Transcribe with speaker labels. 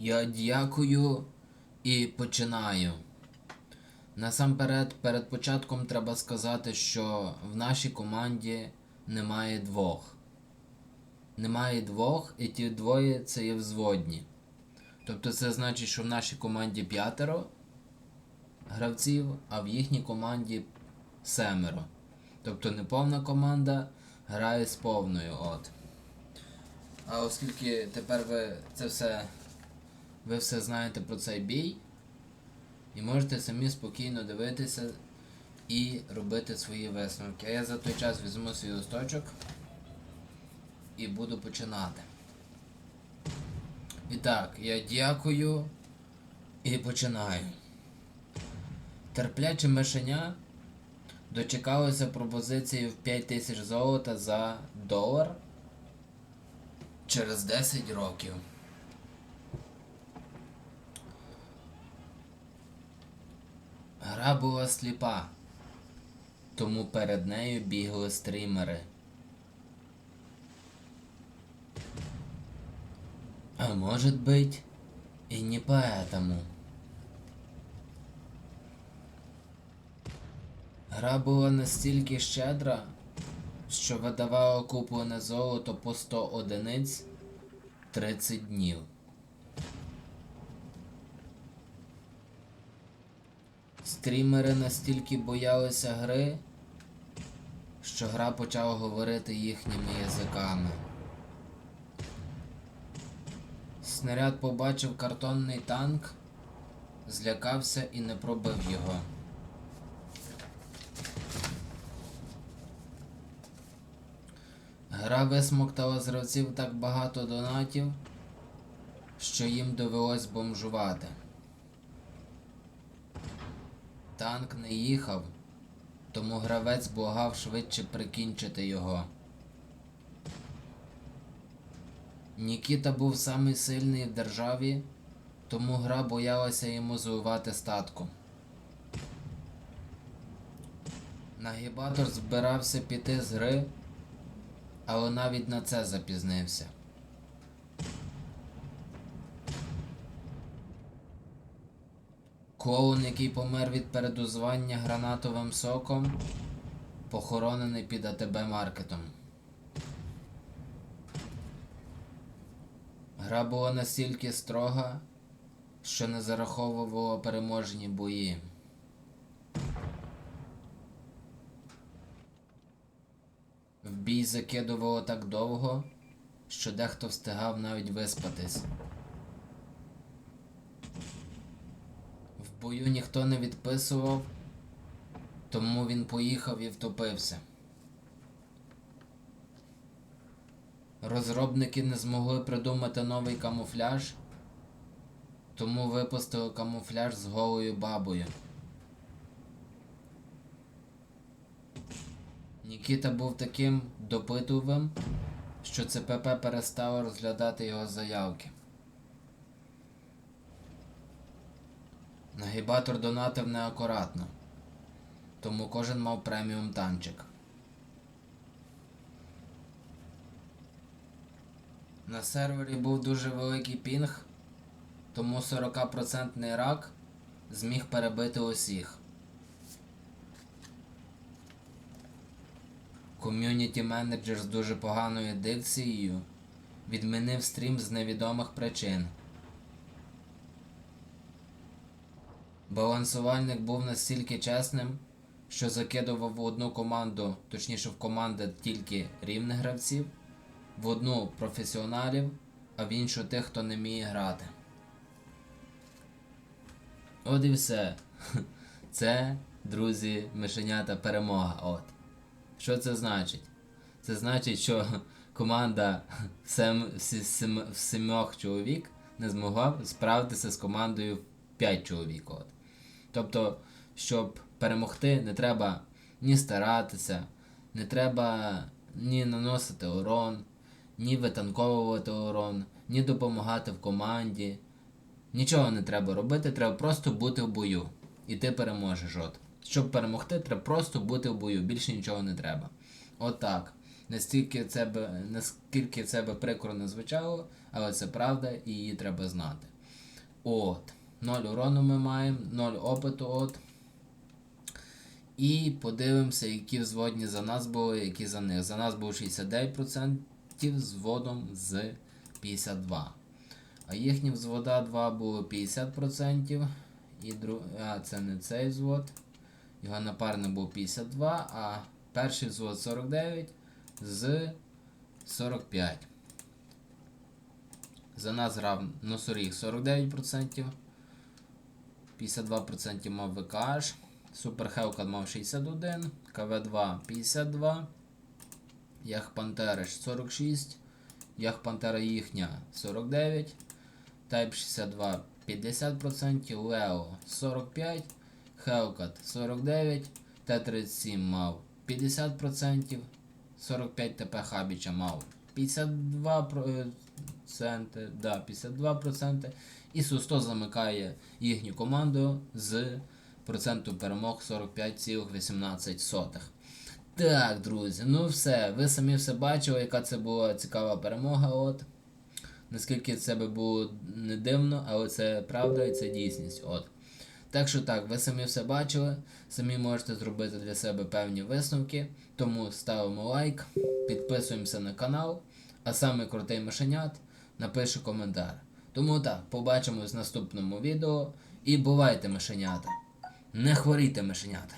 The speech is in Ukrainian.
Speaker 1: Я дякую і починаю. Насамперед, перед початком треба сказати, що в нашій команді немає двох. Немає двох, і ті двоє це є взводні. Тобто це значить, що в нашій команді п'ятеро гравців, а в їхній команді семеро. Тобто не повна команда грає з повною. От. А оскільки тепер ви це все. Ви все знаєте про цей бій, і можете самі спокійно дивитися і робити свої висновки. А я за той час візьму свій листочок і буду починати. І так, я дякую і починаю. Терпляче мишеня дочекалося пропозиції в 5 тисяч золота за долар через 10 років. Гра була сліпа, тому перед нею бігли стрімери. А может быть, и не поэтому. Гра була настільки щедра, що видавала куплене золото по 100 одиниць 30 днів. Стрімери настільки боялися гри, що гра почала говорити їхніми язиками. Снаряд побачив картонний танк, злякався і не пробив його. Гра висмоктала з гравців так багато донатів, що їм довелось бомжувати. Танк не їхав, тому гравець благав швидше прикінчити його. Нікіта був самий сильний в державі, тому гра боялася йому зливати статку. Нагібатор збирався піти з гри, але навіть на це запізнився. Клоун, який помер від передозування гранатовим соком, похоронений під АТБ маркетом. Гра була настільки строга, що не зараховувала переможні бої. В бій закидувало так довго, що дехто встигав навіть виспатись. В бою ніхто не відписував, тому він поїхав і втопився. Розробники не змогли придумати новий камуфляж, тому випустили камуфляж з голою бабою. Нікіта був таким допитливим, що ЦПП перестало розглядати його заявки. Нагібатор донатив неакуратно, тому кожен мав преміум танчик. На сервері був дуже великий пінг, тому 40% рак зміг перебити усіх. Ком'юніті менеджер з дуже поганою дикцією відмінив стрім з невідомих причин. Балансувальник був настільки чесним, що закидував в одну команду, точніше в команди тільки рівних гравців, в одну професіоналів, а в іншу тих, хто не вміє грати. От і все. Це, друзі, мишенята перемога. От. Що це значить? Це значить, що команда в сем, сем, в сімох чоловік не змогла справитися з командою в 5 чоловік. От. Тобто, щоб перемогти, не треба ні старатися, не треба ні наносити урон, ні витанковувати урон, ні допомагати в команді. Нічого не треба робити, треба просто бути в бою. І ти переможеш. От. Щоб перемогти, треба просто бути в бою, більше нічого не треба. От так. Настільки це би, наскільки це би прикро не звучало, але це правда і її треба знати. От. 0 урону ми маємо, 0 опиту. От. І подивимося, які взводні за нас були, які за них. За нас було 69% з взводом з 52. А їхні взвода 2 було 50%. І друг... А, це не цей взвод. Його напарник був 52, а перший взвод 49 з 45. За нас грав Носоріг 49%. 52% мав ВКH. Супер Хелкат мав 61, КВ2 52, Ях Пантериш 46, Ях Пантера їхня 49, Type 62 50%, Лео 45, Hellcat 49, Т-37 мав 50%, 45 ТП Хабіча мав 52%, да, 52%, і Су-100 замикає їхню команду з проценту перемог 45,18. Так, друзі, ну все, ви самі все бачили, яка це була цікава перемога. От. Наскільки це би було не дивно, але це правда і це дійсність. От. Так що так, ви самі все бачили, самі можете зробити для себе певні висновки. Тому ставимо лайк, підписуємося на канал, а саме крутий мишенят напише коментар. Тому так, побачимось в наступному відео і бувайте мишенята. Не хворійте мишенята.